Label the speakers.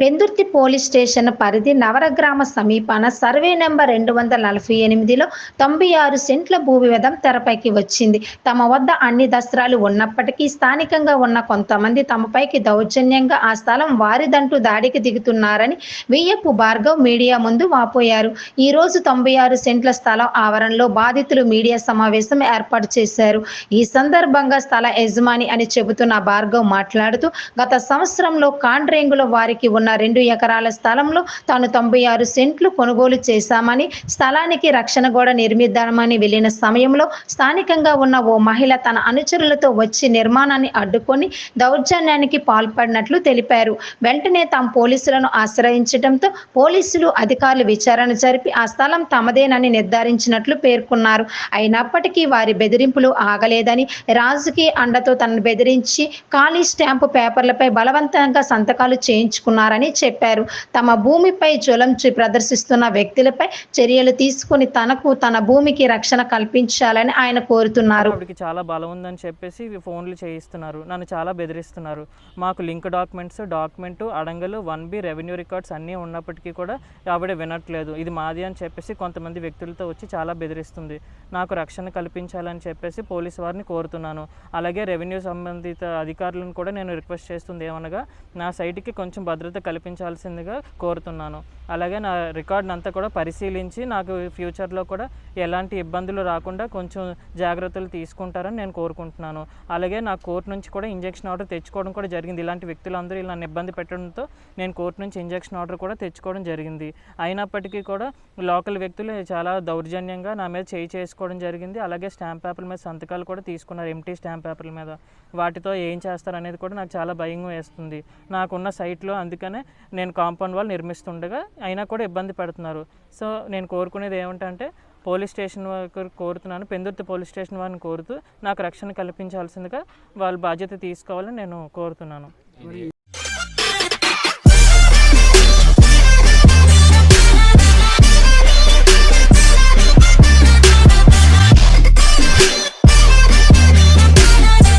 Speaker 1: Pendurthi police station పరిధి నవరగ్రామ సమీపాన survey number రెండు వందల నలభై ఎనిమిదిలో తొంభై ఆరు సెంట్ల భూవివాదం తెరపైకి వచ్చింది. తమ వద్ద అన్ని దస్త్రాలు ఉన్నప్పటికీ స్థానికంగా ఉన్న కొంతమంది తమపైకి దౌర్జన్యంగా ఆ స్థలం వారిదంటూ దాడికి దిగుతున్నారని వియ్యపు భార్గవ్ మీడియా ముందు వాపోయారు. ఈ రోజు తొంభై ఆరు సెంట్ల స్థలం ఆవరణలో బాధితులు మీడియా సమావేశం ఏర్పాటు చేశారు. ఈ సందర్భంగా స్థల యజమాని అని చెబుతున్న భార్గవ్ మాట్లాడుతూ గత సంవత్సరంలో కాండ్రేంగుల వారికి ఉన్న రెండు ఎకరాల స్థలంలో తాను తొంభై ఆరు సెంట్లు కొనుగోలు చేశామని స్థలానికి రక్షణ గోడ నిర్మిద్దామని వెళ్ళిన సమయంలో స్థానికంగా ఉన్న ఓ మహిళ తన అనుచరులతో వచ్చి నిర్మాణాన్ని అడ్డుకొని దౌర్జన్యానికి పాల్పడినట్లు తెలిపారు. వెంటనే తాము పోలీసులను ఆశ్రయించడంతో పోలీసులు అధికారులు విచారణ జరిపి ఆ స్థలం తమదేనని నిర్ధారించినట్లు పేర్కొన్నారు. అయినప్పటికీ వారి బెదిరింపులు ఆగలేదని రాజకీయ అండతో తనను బెదిరించి ఖాళీ స్టాంపు పేపర్లపై బలవంతంగా సంతకాలు చేయించుకున్నారని చెప్పారు. తమ భూమిపై జ్వలంచి ప్రదర్శిస్తున్న వ్యక్తులపై చర్యలు తీసుకుని తనకు తన భూమికి రక్షణ కల్పించాలని ఆయన కోరుతున్నారు.
Speaker 2: చాలా బలం ఉందని చెప్పేసి ఫోన్లు చేయిస్తున్నారు. నన్ను చాలా బెదిరిస్తున్నారు. మాకు లింక్ డాక్యుమెంట్స్ డాక్యుమెంట్ అడంగలు వన్ బి రెవెన్యూ రికార్డ్స్ అన్నీ ఉన్నప్పటికీ కూడా ఆవిడ వినట్లేదు. ఇది మాది అని చెప్పేసి కొంతమంది వ్యక్తులతో వచ్చి చాలా బెదిరిస్తుంది. నాకు రక్షణ కల్పించాలని చెప్పేసి పోలీసు వారిని కోరుతున్నాను. అలాగే రెవెన్యూ సంబంధిత అధికారులను కూడా నేను రిక్వెస్ట్ చేస్తుంది ఏమనగా నా సైట్కి కొంచెం భద్రత కల్పించాల్సిందిగా కోరుతున్నాను. అలాగే నా రికార్డ్ని అంతా కూడా పరిశీలించి నాకు ఫ్యూచర్లో కూడా ఎలాంటి ఇబ్బందులు రాకుండా కొంచెం జాగ్రత్తలు తీసుకుంటారని నేను కోరుకుంటున్నాను. అలాగే నా కోర్టు నుంచి కూడా ఇంజక్షన్ ఆర్డర్ తెచ్చుకోవడం కూడా జరిగింది. ఇలాంటి వ్యక్తులందరూ ఇలా ఇబ్బంది పెట్టడంతో నేను కోర్టు నుంచి ఇంజక్షన్ ఆర్డర్ కూడా తెచ్చుకోవడం జరిగింది. అయినప్పటికీ కూడా లోకల్ వ్యక్తులు చాలా దౌర్జన్యంగా నా మీద చేయి చేసుకోవడం జరిగింది. అలాగే స్టాంప్ పేపర్ల మీద సంతకాలు కూడా తీసుకున్నారు ఎంటీ స్టాంప్ పేపర్ల మీద. వాటితో ఏం చేస్తారు అనేది కూడా నాకు చాలా భయం వేస్తుంది. నాకున్న సైట్లో అందుకని నేను కాంపౌండ్ వాల్ నిర్మిస్తుండగా అయినా కూడా ఇబ్బంది పెడుతున్నారు. సో నేను కోరుకునేది ఏమిటంటే పోలీస్ స్టేషన్ వారికి కోరుతున్నాను పెందుర్తి పోలీస్ స్టేషన్ వారిని కోరుతూ నాకు రక్షణ కల్పించాల్సిందిగా వాళ్ళు బాధ్యత తీసుకోవాలని నేను కోరుతున్నాను.